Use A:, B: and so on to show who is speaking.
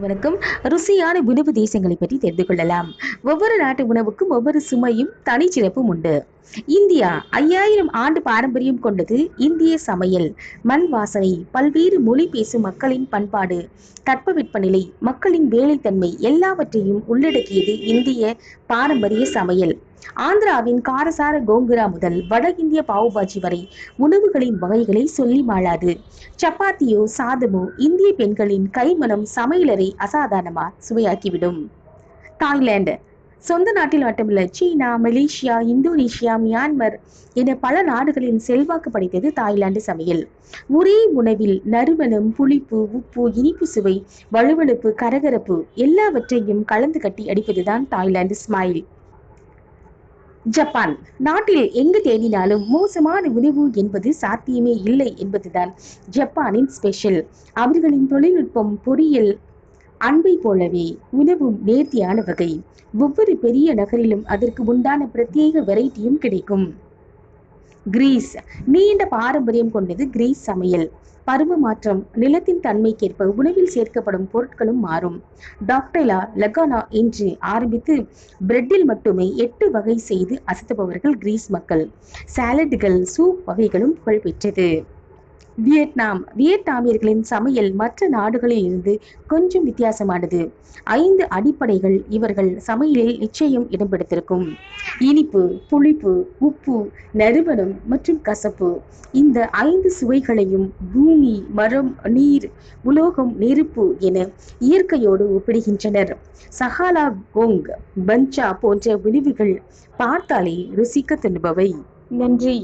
A: வணக்கம். ருசியான உணவு தேசங்களை பற்றி தெரிந்து கொள்ளலாம். ஒவ்வொரு நாட்டு உணவுக்கும் ஒவ்வொரு சுமையும் தனிச்சிறப்பும் உண்டு. இந்தியா ஐயாயிரம் ஆண்டு பாரம்பரியம் கொண்டது இந்திய சமையல். மண் வாசனை பல்வேறு மொழி பேசும் மக்களின் பண்பாடு தட்பவெப்பநிலை மக்களின் வேலைத்தன்மை எல்லாவற்றையும் உள்ளடக்கியது இந்திய பாரம்பரிய சமையல். ஆந்திராவின் காரசார கோங்குரா முதல் வட இந்திய பாவுபாஜி வரை உணவுகளின் வகைகளை சொல்லி மாளாது. சப்பாத்தியோ சாதமோ இந்திய பெண்களின் கைமணம் சமையலறை அசாதாரணமா சுவையாக்கிவிடும். தாய்லாந்து. சொந்த நாட்டில் மட்டுமல்ல சீனா மலேசியா இந்தோனேஷியா மியான்மர் என பல நாடுகளின் செல்வாக்கு படைத்தது தாய்லாந்து சமையல். ஒரே உணவில் நறுமணம் புளிப்பு உப்பு இனிப்பு சுவை வழுவழுப்பு கரகரப்பு எல்லாவற்றையும் கலந்து கட்டி அடிப்பதுதான் தாய்லாந்து ஸ்மைல். ஜப்பான். நாட்டில் எங்கு தேடினாலும் மோசமான உணவு என்பது சாத்தியமே இல்லை என்பதுதான் ஜப்பானின் ஸ்பெஷல் அவர்களின் தொழில்நுட்பம் பொறியியல் அன்பை போலவே உணவும் நேர்த்தியான வகை. ஒவ்வொரு பெரிய நகரிலும் அதற்கு உண்டான பிரத்யேக வெரைட்டியும் கிடைக்கும். கிரீஸ். நீண்ட பாரம்பரியம் கொண்டது கிரீஸ் சமையல். பருவ மாற்றம் நிலத்தின் தன்மைக்கேற்ப உணவில் சேர்க்கப்படும் பொருட்களும் மாறும். டாக்டெலா லெகானா என்று ஆரம்பித்து பிரெட்டில் மட்டுமே எட்டு வகை செய்து அசத்துபவர்கள் கிரீஸ் மக்கள். சாலடுகள் சூப் வகைகளும் புகழ்பெற்றது. வியட்நாம் வியட்நாமியர்களின் சமையல் மற்ற நாடுகளில் இருந்து கொஞ்சம் வித்தியாசமானது. ஐந்து அடிப்படைகள் இவர்கள் சமையலில் நிச்சயம் இடம்பெடுத்திருக்கும் இனிப்பு புளிப்பு உப்பு நறுமணம் மற்றும் கசப்பு. இந்த ஐந்து சுவைகளையும் பூமி மரம் நீர் உலோகம் நெருப்பு என இயற்கையோடு ஒப்பிடுகின்றனர். சஹாலா கோங் பஞ்சா போன்ற உணவுகள் பார்த்தாலே ருசிக்க துணுபவை நன்றி.